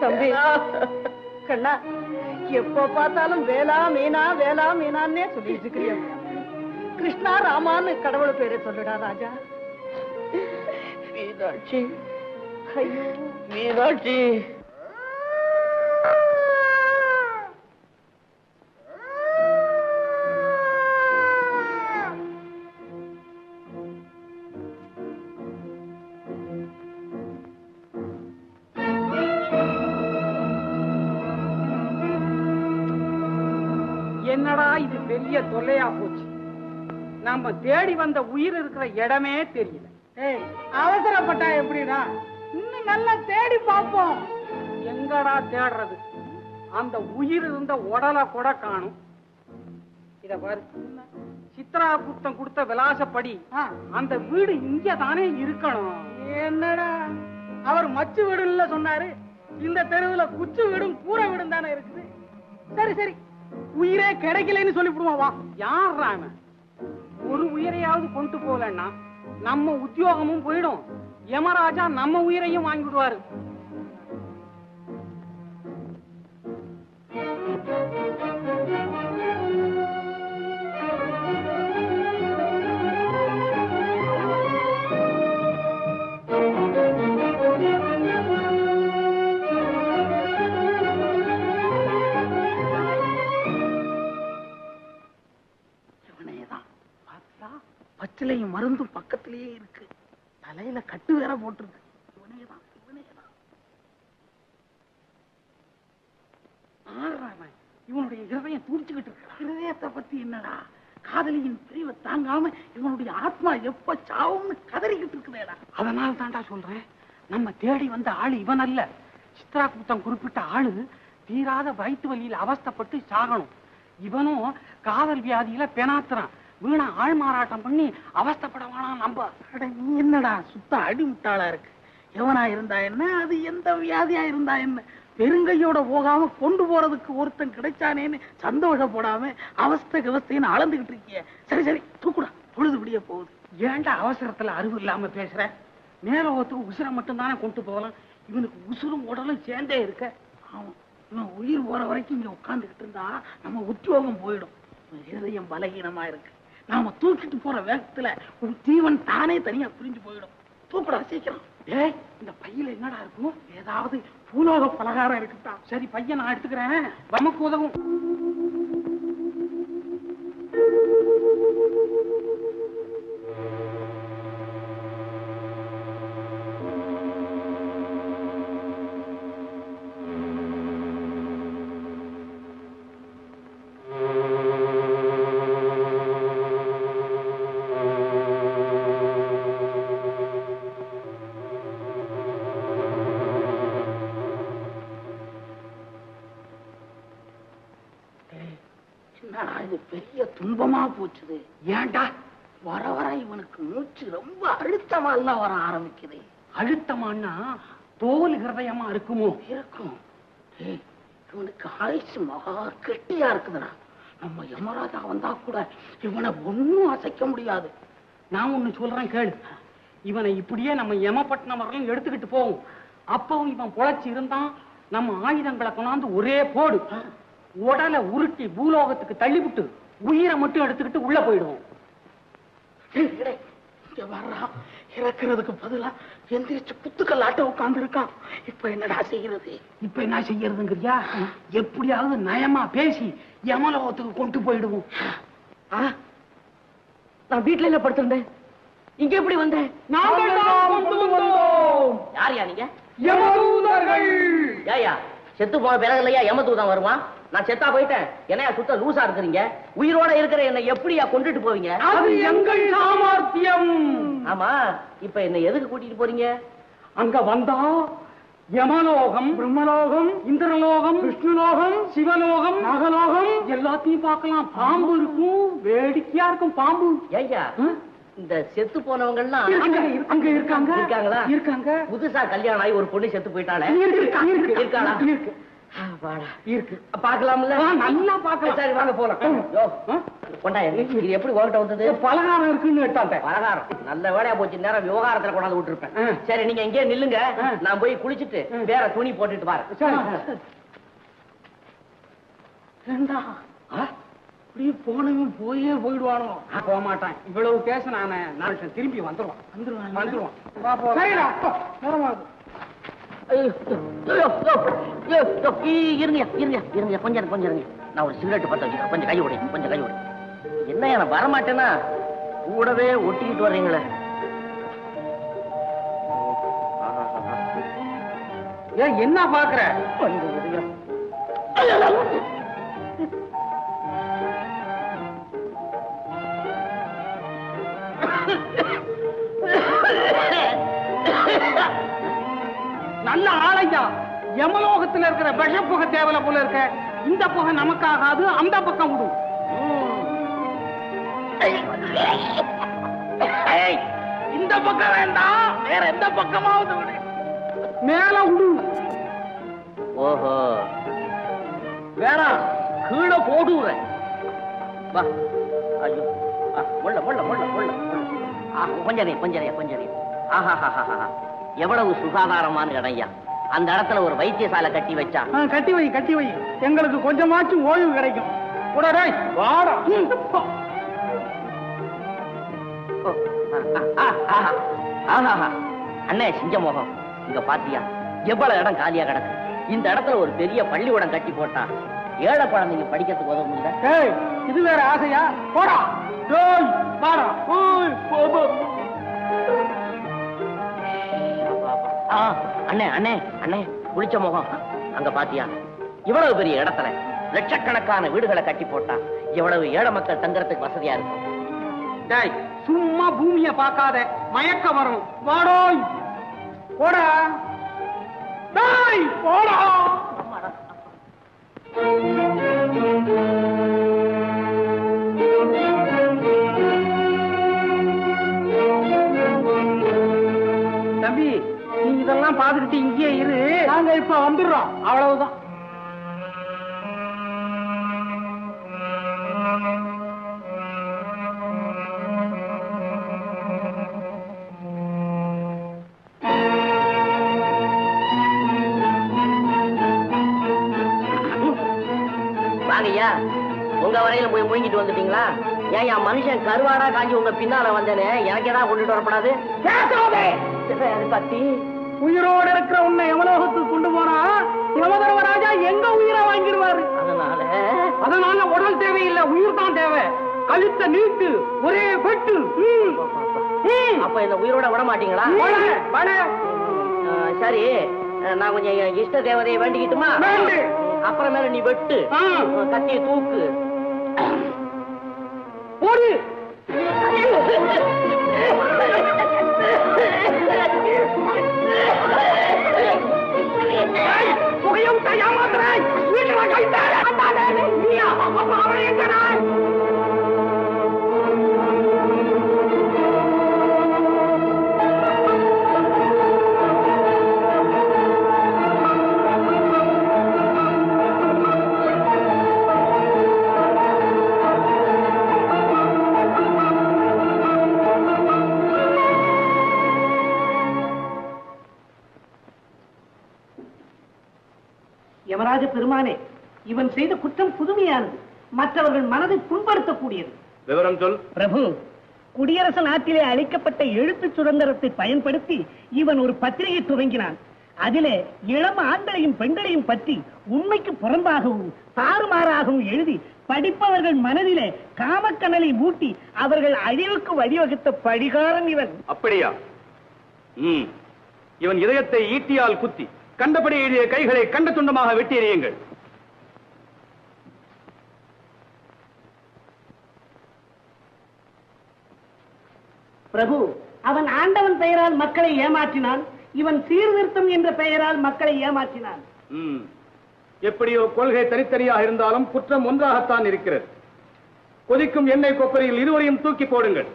தம்பி. கண்ணா எப்ப பார்த்தாலும் வேளா மீனா வேளா மீனான்னே சொல்லிட்டு இருக்கிறிய? கிருஷ்ணா ராமான்னு கடவுள் பேரை சொல்லுடா ராஜா. மீனாட்சி. ஐயோ. மீனாட்சி. என்னடா இது பெரிய தொல்லையா போச்சு? நாம தேடி வந்த உயிர் இருக்கிற இடமே தெரியல. அவசரப்பட்டா எப்படிடா? இன்னும் நல்லா தேடி பார்ப்போம். எங்கடா தேடுறது? அந்த உயிர் இருந்த உடலை கூட காணும். இத பாரு. சித்ரா புத்தம் கொடுத்த விலாசப்படி அந்த வீடு இங்க தானே இருக்கணும். என்னடா? அவர் மச்சு வீடுல சொன்னாரு. இந்த தெருவுல குச்சு வீடும் கூரை வீடும் தானே இருக்குது. சரி சரி. உயிரே கிடைக்கலன்னு சொல்லிவிடுவான் வா யார் அவன்? ஒரு உயிரையாவது கொண்டு போகலன்னா நம்ம உத்தியோகமும் போயிடும். யமராஜா நம்ம உயிரையும் வாங்கிவிடுவாரு. தலையில கட்டு வேற போட்டிருக்கு. இவனேதான் இவனேதான் இவனுடைய இருதயம் துடிச்சுக்கிட்டு இருக்கான் இருதயத்தை பத்தி என்னடா? காதலியின் பிரிவை தாங்காம இவனுடைய ஆத்மா எப்ப சாவும்னு கதறிக்கிட்டு இருக்குதேடா. அதனால தான்டா சொல்றேன். நம்ம தேடி வந்த ஆளு இவன் அல்ல. சித்ரா கூத்தம் குறிப்பிட்ட ஆளு தீராத வயிற்று வலியில அவஸ்தப்பட்டு சாகணும். இவனும் காதல் வியாதியில பெணாத்துறான் வீணா ஆள் மாறாட்டம் பண்ணி அவஸ்தப்படவானா நம்ப? நீ என்னடா சுத்த அடிமுட்டாளா இருக்கு? எவனா இருந்தா என்ன? அது எந்த வியாதியா இருந்தா என்ன? பெருங்கையோட போகாம கொண்டு போறதுக்கு ஒருத்தன் கிடைச்சானேன்னு சந்தோஷப்படாம அவஸ்தை கவஸ்தைன்னு அளந்துகிட்டு இருக்கிய. சரி சரி தூக்குடா. பொழுது விடிய போகுது. ஏன்டா அவசரத்துல அறிவு இல்லாம பேசுற? மேலோகத்துக்கு உசுரை மட்டும் தானே கொண்டு போகலாம். இவனுக்கு உசுரும் உடலும் சேர்ந்தே இருக்க. ஆமா இவன் உயிர் போற வரைக்கும் இங்க உட்கார்ந்துகிட்டு இருந்தா நம்ம உத்தியோகம் போயிடும். இவன் இருதயம் பலகீனமா இருக்கு. நாம தூக்கிட்டு போற வேகத்துல உன் தீவன் தானே தனியா பிரிஞ்சு போயிடும். தூக்குடா சீக்கிரம். ஏய். இந்த பையில என்னடா இருக்கும்? ஏதாவது பூலோக பலகாரம் இருக்குதா சரி பையன் நான் எடுத்துக்கிறேன். நமக்கு உதவும். இது பெரிய துன்பமா போச்சுது? ஏன்டா? வர வர இவனுக்கு மூச்சு ரொம்ப அழுத்தமா எல்லாம் வர ஆரம்பிக்குது. அழுத்தமானா தோல் ஹிருதயமா இருக்குமோ? இருக்கும். இவனுக்கு ஆயுசு மகா கெட்டியா இருக்குதுடா. நம்ம யமராஜா வந்தா கூட இவனை ஒண்ணும் அசைக்க முடியாது. நான் ஒண்ணு சொல்றேன் கேளு. இவனை இப்படியே நம்ம யமபட்டினம் வரலும் எடுத்துக்கிட்டு போவோம். அப்பவும் இவன் பொழைச்சு இருந்தான் நம்ம ஆயுதங்களை கொண்டாந்து ஒரே போடு. உடலை உருட்டி பூலோகத்துக்கு தள்ளிவிட்டு உயிரை மட்டும் எடுத்துக்கிட்டு உள்ள போயிடுவோம். இறக்குறதுக்கு பதிலா எந்திரிச்சு குத்துக்கல்லாட்ட உட்கார்ந்து இருக்கான். இப்ப என்னடா செய்யறது? இப்ப என்ன செய்யறதுங்கறியா? எப்படியாவது நயமா பேசி யமலோகத்துக்கு கொண்டு போயிடுவோம். நான் வீட்டுல இல்ல படுத்திருந்தேன். இங்க எப்படி வந்தேன் யார் யா நீங்க? ஏயா செத்து போன பிறகு இல்லையா யமதூதன் வருவான்? நான் செத்தா போயிட்டேன். என்னையா சுத்த லூசா இருக்கிறீங்க? உயிரோட இருக்கிற என்னை எப்படியா கொண்டுட்டு போவீங்க? அது எங்கள் சாமர்த்தியம். ஆமா இப்ப என்ன எதுக்கு கூட்டிட்டு போறீங்க? அங்க வந்தா யமலோகம் பிரம்மலோகம் இந்திரலோகம் விஷ்ணுலோகம் சிவலோகம் நாகலோகம் எல்லாத்தையும் பார்க்கலாம். பாம்பு இருக்கும் வேடிக்கையா இருக்கும் பாம்பு. ஏய்யா ஆ? இந்த செத்து அங்க அங்க இருக்காங்க. இருக்காங்களா? இருக்காங்க. புதுசா கல்யாணம் ஆகி ஒரு பொண்ணு செத்து போயிட்டாளே. இருக்கு, இருக்கு. இருக்காளா? இருக்கு. இருக்கு. ஆ, நல்லா பார்க்கலாம். சரி வாங்க போலாம். யோ ஆ? கொண்டாயா இது எப்படி ஓட்ட வந்தது பலகாரம் இருக்குன்னு எடுத்தாந்தேன் பலகாரம். நல்ல வேலையா போச்சு. நேரம் விவகாரத்துல கொண்டாந்து விட்டுருப்பேன். சரி நீங்க இங்கே நில்லுங்க. நான் போய் குளிச்சிட்டு. வேற துணி போட்டுட்டு. ஏண்டா? இப்படியே போனவன் போயே போயிடுவானோ? போக மாட்டான். இவ்வளவு பேச நானு திரும்பி வந்துருவான். வந்துருவான்? வந்துருவான். இருங்க இருங்க இருங்க கொஞ்சம் இருங்க, கொஞ்சம் இருங்க நான் ஒரு சிகரெட் பத்த வச்சுக்கிறேன் கொஞ்சம் கை விடு கொஞ்சம் கை விடு என்ன நான் வரமாட்டேன்னா கூடவே ஒட்டிக்கிட்டு வர்றீங்களே ஏன் என்ன பாக்குற நல்ல ஆளையா யமலோகத்துல இருக்கிற விஷ புகை தேவலை போல இருக்க. இந்த புகை நமக்காகாது அந்த பக்கம் விடும் இந்த பக்கம் வேண்டாம். வேற எந்த பக்கமாவது விடு. மேல விடு. ஓஹோ. வேணாம் கீழே போடுறேன் வா. ஐயோ. முள்ள முள்ள முள்ள முள்ள கொஞ்சம் நேரம், கொஞ்சம் நேரம், கொஞ்சம் நேரம். ஆஹாஹாஹாஹா. எவ்வளவு சுகாதாரமான இடம்யா அந்த இடத்துல ஒரு வைத்தியசாலை கட்டி வச்சா. கட்டி வை கட்டி வை. எங்களுக்கு கொஞ்சமாச்சும் ஓய்வு கிடைக்கும். கூட டேய், வாடா. அண்ணே சிங்கமோகம் இங்க பாத்தியா? எவ்வளவு இடம் காலியா கிடக்கு. இந்த இடத்துல ஒரு பெரிய பள்ளிக்கூடம் கட்டி போட்டா ஏழை குழந்தைங்க படிக்கிறதுக்கு உதவும் இல்ல இது வேற ஆசையா? போடா. போ. அண்ணே அண்ணே அண்ணே குளிச்ச முகம். அங்க பாத்தியா? இவ்வளவு பெரிய இடத்துல லட்சக்கணக்கான வீடுகளை கட்டி போட்டா எவ்வளவு ஏழை மக்கள் தங்கறதுக்கு வசதியா இருக்கும். டேய் சும்மா பூமிய பார்க்காத மயக்க வரும். வாடோய் போடா. டேய் போடா. நீ இதெல்லாம் பார்த்துக்கிட்டு இங்கேயே இரு. நாங்க இப்ப வந்துடுறோம். அவ்வளவுதான். வாங்கய்யா உங்க வரையில போய் முழுங்கிட்டு வந்துட்டீங்களா? ஏன் என் மனுஷன் கருவாடா காஞ்சி உங்க பின்னால வந்தேனே? எனக்கு ஏதாவது கொண்டுட்டு வரப்படாது? பத்தி உயிரோட இருக்கிற உன்னை யமலோகத்துக்கு கொண்டு போனா யமதர்மராஜா எங்க உயிரை வாங்கிடுவாரு? அதனால? அதனால உடல் தேவையில்லை உயிர் தான் தேவை. கழுத்தை நீட்டு ஒரே வெட்டு. அப்ப இந்த உயிரோட விட மாட்டீங்களா? சரி. நான் கொஞ்சம் இஷ்ட தேவதையை வேண்டிக்கிட்டுமா? வேண்டு. அப்புறமேல நீ வெட்டு. கத்திய தூக்கு. போடு யமராஜ பெருமானே இவன் செய்த குற்றம் புதுமையானது. மற்றவர்கள் மனதை புண்படுத்தக்கூடியது. விவரம் சொல். பிரபு குடியரசு நாட்டிலே அளிக்கப்பட்ட எழுத்து சுதந்திரத்தை பயன்படுத்தி இவன் ஒரு பத்திரிகை துவங்கினான். அதிலே இளம் ஆண்களையும் பெண்களையும் பற்றி உண்மைக்கு புறம்பாகவும் தாறுமாறாகவும் எழுதி படிப்பவர்கள் மனதிலே காமக்கனலை மூட்டி அவர்கள் அழிவுக்கு வழிவகுத்த படிகாரன் இவன். அப்படியா? ம். இவன் இதயத்தை ஈட்டியால் குத்தி கண்டபடி எழுதிய கைகளை கண்ட துண்டமாக வெட்டி எறியுங்கள். பிரபு அவன் ஆண்டவன் பெயரால் மக்களை ஏமாற்றினான் இவன் சீர்திருத்தம் என்ற பெயரால் மக்களை ஏமாற்றினான். எப்படியோ கொள்கை தனித்தனியாக இருந்தாலும் குற்றம் ஒன்றாகத்தான் இருக்கிறது. கொதிக்கும் எண்ணெய் கொப்பரையில் இருவரையும் தூக்கி போடுங்கள்.